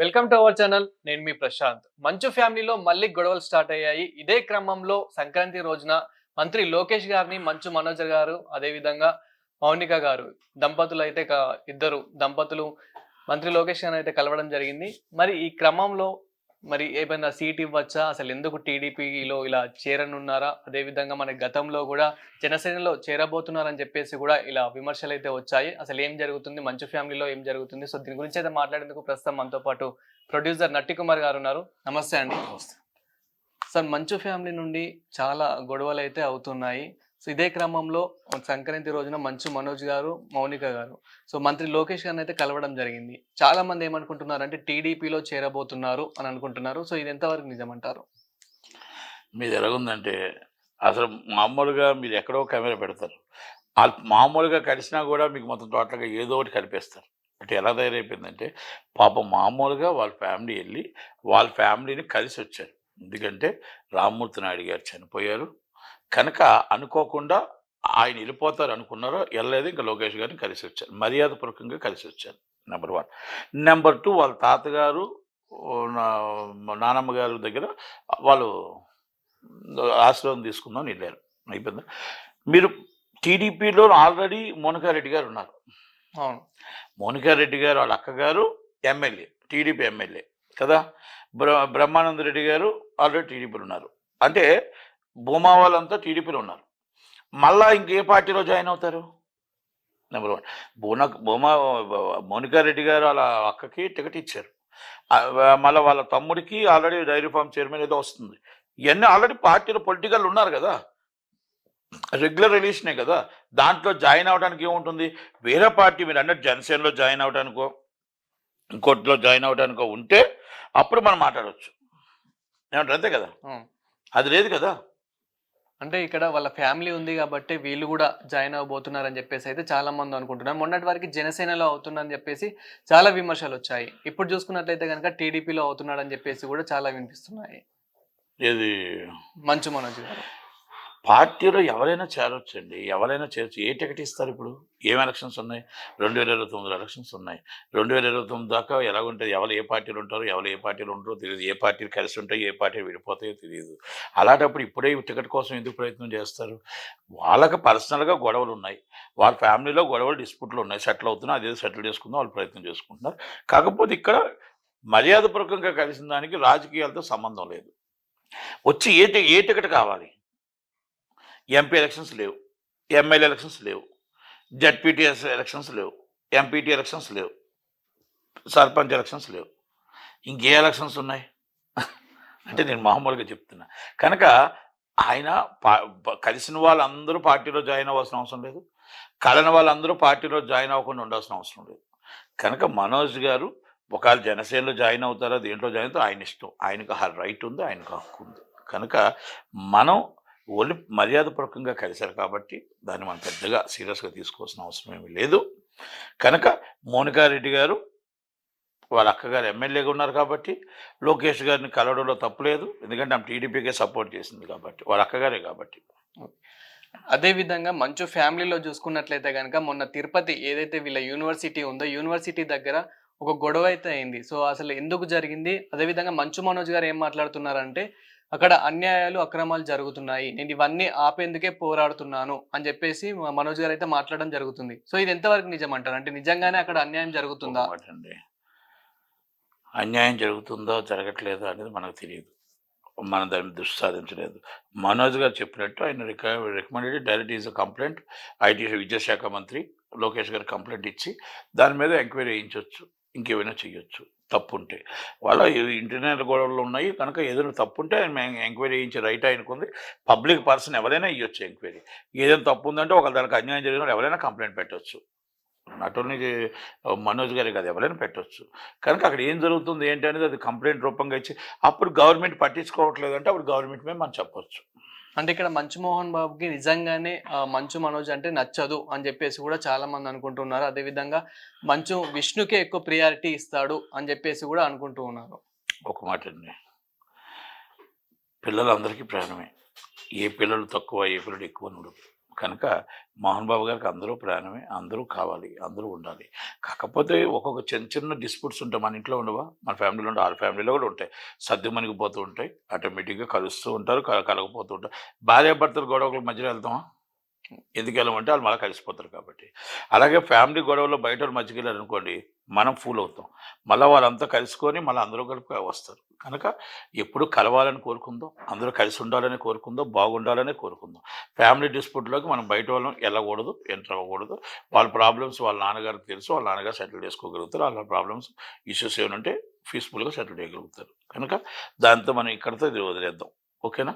Welcome to our channel నేను మీ ప్రశాంత్. మంచు ఫ్యామిలీలో మళ్ళీ గొడవలు స్టార్ట్ అయ్యాయి. ఇదే క్రమంలో సంక్రాంతి రోజున మంత్రి లోకేష్ గారిని మంచు మనోజ్ గారు అదే విధంగా మౌనిక గారు దంపతులు అయితే ఇద్దరు దంపతులు మంత్రి లోకేష్ గారిని అయితే కలవడం జరిగింది. మరి ఈ క్రమంలో మరి ఏమైనా సీట్ ఇవ్వచ్చా? అసలు ఎందుకు టీడీపీలో ఇలా చేరనున్నారా? అదే విధంగా మన గతంలో కూడా జనసేనలో చేరబోతున్నారని చెప్పేసి కూడా ఇలా విమర్శలు అయితే వచ్చాయి. అసలు ఏం జరుగుతుంది? మంచు ఫ్యామిలీలో ఏం జరుగుతుంది? సో దీని గురించి అయితే మాట్లాడేందుకు ప్రస్తుతం మనతో పాటు ప్రొడ్యూసర్ నట్టి కుమార్ గారు ఉన్నారు. నమస్తే అండి. సార్ మంచు ఫ్యామిలీ నుండి చాలా గొడవలు అయితే అవుతున్నాయి. సో ఇదే క్రమంలో సంక్రాంతి రోజున మంచు మనోజ్ గారు మౌనిక గారు. సో మంత్రి లోకేష్ గారిని అయితే కలవడం జరిగింది. చాలా మంది ఏమనుకుంటున్నారు అంటే టీడీపీలో చేరబోతున్నారు అని అనుకుంటున్నారు. సో ఇది ఎంతవరకు నిజమంటారు? మీది ఎలాగుందంటే అసలు మామూలుగా మీరు ఎక్కడో కెమెరా పెడతారు. వాళ్ళు మామూలుగా కలిసినా కూడా మీకు మొత్తం టోటల్గా ఏదో ఒకటి కనిపిస్తారు అంటే ఎలా తయారైపోయిందంటే పాపం మామూలుగా వాళ్ళ ఫ్యామిలీ వెళ్ళి వాళ్ళ ఫ్యామిలీని కలిసి వచ్చారు ఎందుకంటే రామ్మూర్తి నాయుడు గారు చనిపోయారు. కనుక అనుకోకుండా ఆయన వెళ్ళిపోతారు అనుకున్నారో వెళ్ళలేదు ఇంకా లోకేష్ గారిని కలిసి వచ్చారు. మర్యాదపూర్వకంగా కలిసి వచ్చారు నెంబర్ వన్ నెంబర్ టూ వాళ్ళ తాతగారు నానమ్మ గారి దగ్గర వాళ్ళు ఆశ్రమం తీసుకుందాం అని వెళ్ళారు. అయిపోయిందా? మీరు టీడీపీలో ఆల్రెడీ మోనికారెడ్డి గారు ఉన్నారు. అవును. మోనికారెడ్డి గారు వాళ్ళ అక్కగారు ఎమ్మెల్యే టీడీపీ ఎమ్మెల్యే కదా? బ్ర బ్రహ్మానంద రెడ్డి గారు ఆల్రెడీ టీడీపీలో ఉన్నారు. అంటే భూమా వాళ్ళంతా టీడీపీలో ఉన్నారు మళ్ళా ఇంకే పార్టీలో జాయిన్ అవుతారు? నెంబర్ వన్ భూనా భూమా మోనికారెడ్డి గారు వాళ్ళ అక్కకి టికెట్ ఇచ్చారు. మళ్ళీ వాళ్ళ తమ్ముడికి ఆల్రెడీ డైరీ ఫామ్ చైర్మన్ ఏదో వస్తుంది. ఇవన్నీ ఆల్రెడీ పార్టీలో పొలిటికల్ ఉన్నారు కదా. రెగ్యులర్ రిలేషనే కదా. దాంట్లో జాయిన్ అవడానికి ఏముంటుంది? వేరే పార్టీ మీరు అన్నట్టు జనసేనలో జాయిన్ అవడానికో ఇంకోటిలో జాయిన్ అవడానికో ఉంటే అప్పుడు మనం మాట్లాడవచ్చు ఏమంటారు? అంతే కదా. అది లేదు కదా. అంటే ఇక్కడ వాళ్ళ ఫ్యామిలీ ఉంది కాబట్టి వీళ్ళు కూడా జాయిన్ అవ్వబోతున్నారని చెప్పేసి అయితే చాలా మంది అనుకుంటున్నారు. మొన్నటి వరకు జనసేనలో అవుతుందని చెప్పేసి చాలా విమర్శలు వచ్చాయి. ఇప్పుడు చూసుకున్నట్లయితే కనుక టీడీపీలో అవుతున్నాడని చెప్పేసి కూడా చాలా వినిపిస్తున్నాయి. ఇది మంచు మనోజ్ గారు. పార్టీలో ఎవరైనా చేరొచ్చండి. ఎవరైనా చేరొచ్చు. ఏ టికెట్ ఇస్తారు ఇప్పుడు? ఏం ఎలక్షన్స్ ఉన్నాయి? రెండు వేల ఇరవై తొమ్మిది ఎలక్షన్స్ ఉన్నాయి. రెండు వేల ఇరవై తొమ్మిది దాకా ఎలా ఉంటుంది ఎవరు ఏ పార్టీలు ఉంటారో ఎవరు ఏ పార్టీలు ఉంటారో తెలియదు. ఏ పార్టీలు కలిసి ఉంటాయో ఏ పార్టీలు విడిపోతాయో తెలియదు. అలాంటప్పుడు ఇప్పుడే ఈ టికెట్ కోసం ఎందుకు ప్రయత్నం చేస్తారు? వాళ్ళకి పర్సనల్గా గొడవలు ఉన్నాయి. వాళ్ళ ఫ్యామిలీలో గొడవలు డిస్ప్యూట్లు ఉన్నాయి. సెటిల్ అవుతున్నా అదే సెటిల్ చేసుకుందాం వాళ్ళు ప్రయత్నం చేసుకుంటున్నారు. కాకపోతే ఇక్కడ మర్యాదపూర్వకంగా కలిసిన దానికి రాజకీయాలతో సంబంధం లేదు. వచ్చి ఏ ఏ టికెట్ కావాలి? ఎంపీ ఎలక్షన్స్ లేవు. ఎమ్మెల్యే ఎలక్షన్స్ లేవు. జడ్పీటీఎస్ ఎలక్షన్స్ లేవు. ఎంపీటీ ఎలక్షన్స్ లేవు. సర్పంచ్ ఎలక్షన్స్ లేవు. ఇంకే ఎలక్షన్స్ ఉన్నాయి? అంటే నేను మామూలుగా చెప్తున్నా. కనుక ఆయన పా- కలిసిన వాళ్ళందరూ పార్టీలో జాయిన్ అవ్వాల్సిన అవసరం లేదు. కలని వాళ్ళందరూ పార్టీలో జాయిన్ అవ్వకుండా ఉండాల్సిన అవసరం లేదు. కనుక మనోజ్ గారు ఒకవేళ జనసేనలో జాయిన్ అవుతారా దేంట్లో జాయిన్ అవుతారో ఆయన ఇష్టం. ఆయనకు ఆ రైట్ ఉంది ఆయనకు హక్కు ఉంది. కనుక మనం ఓన్లీ మర్యాదపూర్వకంగా కలిశారు కాబట్టి దాన్ని మనం పెద్దగా సీరియస్గా తీసుకోవాల్సిన అవసరం ఏమీ లేదు. కనుక మోనికారెడ్డి గారు వాళ్ళ అక్కగారు ఎమ్మెల్యేగా ఉన్నారు కాబట్టి లోకేష్ గారిని కలవడంలో తప్పులేదు ఎందుకంటే ఆమె టీడీపీకే సపోర్ట్ చేసింది కాబట్టి వాళ్ళ అక్కగారే కాబట్టి. అదేవిధంగా మంచు ఫ్యామిలీలో చూసుకున్నట్లయితే కనుక మొన్న తిరుపతి ఏదైతే వీళ్ళ యూనివర్సిటీ ఉందో యూనివర్సిటీ దగ్గర ఒక గొడవ అయితే అయింది. సో అసలు ఎందుకు జరిగింది? అదే విధంగా మంచు మనోజ్ గారు ఏం మాట్లాడుతున్నారంటే అక్కడ అన్యాయాలు అక్రమాలు జరుగుతున్నాయి. నేను ఇవన్నీ ఆపేందుకే పోరాడుతున్నాను అని చెప్పేసి మనోజ్ గారు అయితే మాట్లాడడం జరుగుతుంది. సో ఇది ఎంతవరకు నిజం అంటారు? అంటే నిజంగానే అక్కడ అన్యాయం జరుగుతుందా? అండి. అన్యాయం జరుగుతుందో జరగట్లేదో అనేది మనకు తెలియదు. మనం దాన్ని దృష్టి సాధించలేదు మనోజ్ గారు చెప్పినట్టు ఆయన రిక recommended direct is a complaint. IT విద్యాశాఖ మంత్రి లోకేష్ గారు కంప్లైంట్ ఇచ్చి దాని మీద ఎంక్వైరీ వేయించవచ్చు ఇంకేమైనా చేయొచ్చు తప్పు ఉంటే వాళ్ళ ఇంటర్నల్ గొడవలు ఉన్నాయి. కనుక ఏదైనా తప్పు ఉంటే ఆయన ఎంక్వైరీ వేయించే రైట్ ఆయనకు ఉంది పబ్లిక్ పర్సన్ ఎవరైనా ఇవ్వచ్చు ఎంక్వైరీ. ఏదైనా తప్పు ఉందంటే ఒక దానికి అన్యాయం జరిగిన ఎవరైనా కంప్లైంట్ పెట్టవచ్చు నాట్ ఓన్లీ మనోజ్ గారే కాదు ఎవరైనా పెట్టవచ్చు కనుక అక్కడ ఏం జరుగుతుంది ఏంటి అనేది అది కంప్లైంట్ రూపంగా ఇచ్చి అప్పుడు గవర్నమెంట్ పట్టించుకోవట్లేదంటే అప్పుడు గవర్నమెంట్ మేము మనం చెప్పొచ్చు. అంటే ఇక్కడ మంచు మోహన్ బాబుకి నిజంగానే మంచు మనోజ్ అంటే నచ్చదు అని చెప్పేసి కూడా చాలా మంది అనుకుంటున్నారు. అదే విధంగా మంచు విష్ణుకే ఎక్కువ ప్రియారిటీ ఇస్తాడు అని చెప్పేసి కూడా అనుకుంటూ ఉన్నారు. ఒక మాట అండి. పిల్లలందరికీ ప్రాణమే. ఏ పిల్లలు తక్కువ ఏ పిల్లలు ఎక్కువ ఉండదు. కనుక మోహన్ బాబు గారికి అందరూ ప్రాణమే అందరూ కావాలి అందరూ ఉండాలి. కాకపోతే ఒక్కొక్క చిన్న చిన్న డిస్ప్యూట్స్ ఉంటాయి. మన ఇంట్లో ఉండవా? మన ఫ్యామిలీలో ఉండే ఆరు ఫ్యామిలీలో కూడా ఉంటాయి. సర్ది మనిగిపోతూ ఉంటాయి. ఆటోమేటిక్గా కలుస్తూ ఉంటారు క- కలగపోతూ ఉంటారు. భార్యాభర్తలు గొడవల మధ్యలో వెళ్తామా? ఎందుకు వెళ్ళమంటే వాళ్ళు మళ్ళీ కలిసిపోతారు కాబట్టి. అలాగే ఫ్యామిలీ గొడవలో బయట వాళ్ళు వెళ్ళారు అనుకోండి మనం ఫూల్ అవుతాం. మళ్ళీ వాళ్ళంతా కలుసుకొని మళ్ళీ అందరూ కలిపి వస్తారు. కనుక ఎప్పుడు కలవాలని కోరుకుందాం అందరూ కలిసి ఉండాలని కోరుకుందాం బాగుండాలని కోరుకుందాం. ఫ్యామిలీ డిస్ప్యూట్లోకి మనం బయట వాళ్ళం వెళ్ళకూడదు ఎంటర్ అవ్వకూడదు. వాళ్ళ ప్రాబ్లమ్స్ వాళ్ళ నాన్నగారికి తెలుసు వాళ్ళ నాన్నగారు సెటిల్ చేసుకోగలుగుతారు. వాళ్ళ ప్రాబ్లమ్స్ ఇష్యూస్ ఏమంటే పీస్ఫుల్గా సెటిల్ చేయగలుగుతారు. కనుక దాంతో మనం ఇక్కడితో ఇది వదిలేద్దాం. ఓకేనా?